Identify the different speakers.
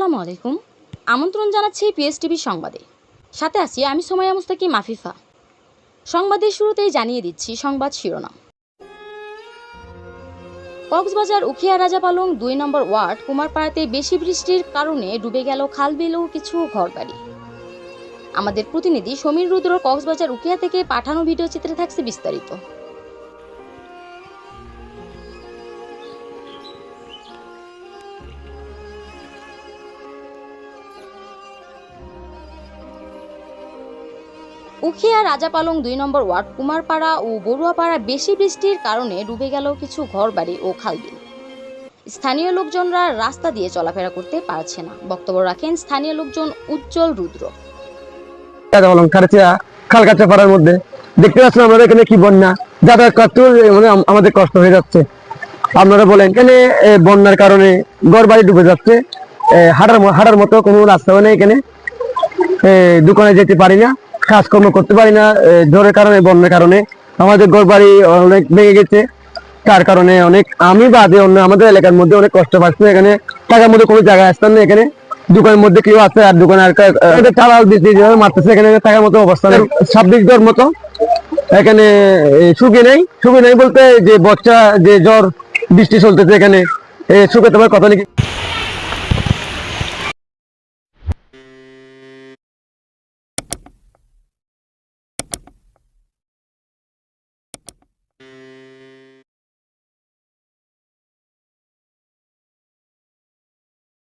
Speaker 1: আলাইকুম। আমন্ত্রণ জানাচ্ছি পিএস সংবাদে। সাথে আছি আমি সোমাইয়া মুস্তাকি মাফিফা। সংবাদের শুরুতেই জানিয়ে দিচ্ছি সংবাদ শিরোনাম। কক্সবাজার উখিয়া রাজাপালং দুই নম্বর ওয়ার্ড কুমারপাড়াতে বেশি বৃষ্টির কারণে ডুবে গেল খালবিল ও কিছু ঘরবাড়ি। আমাদের প্রতিনিধি সমীর রুদ্র কক্সবাজার উখিয়া থেকে পাঠানো ভিডিও চিত্রে থাকছে বিস্তারিত। উখিয়া রাজাপালং দুই নম্বর ওয়ার্ড, কুমারপাড়া ও বড়ুয়াপাড়া বেশি বৃষ্টির কারণে ডুবে গেল কিছু ঘরবাড়ি ও খালবিল। স্থানীয় লোকজনরা রাস্তা দিয়ে চলাফেরা করতে পারছে না। বক্তব্য রাখেন স্থানীয় লোকজন উজ্জ্বল রুদ্র।
Speaker 2: খালকাচা পাড়ার মধ্যে। দেখতে পাচ্ছেন আমাদের এখানে কি বন্যা? যাতায়াত করতে মানে আমাদের কষ্ট হয়ে যাচ্ছে। আপনারা বলেন, এখানে বন্যার কারণে ঘর বাড়ি ডুবে যাচ্ছে। হাঁটার হাঁটার মতো কোনো রাস্তাও নেই এখানে। দোকানে যেতে পারি না। কাজকর্ম করতে পারি না ঝড়ের কারণে, বন্যার কারণে। আমাদের ঘর বাড়ি অনেক ভেঙে গেছে, তার কারণে অনেক আমি বাদে অন্য আমাদের এলাকার মধ্যে অনেক কষ্ট পাচ্ছি এখানে টাকার মধ্যে কোনো জায়গা আসতাম না, এখানে দোকানের মধ্যে কেউ আছে আর দোকানে আর টালাল দিচ্ছে যেভাবে মারতেছে, এখানে থাকার মতো অবস্থা ছাব্বিশ জ্বর মতো, এখানে সুখী নেই। সুখী নেই বলতে যে বচ্চা যে জ্বর, বৃষ্টি চলতেছে এখানে সুখে তোমার কথা নাকি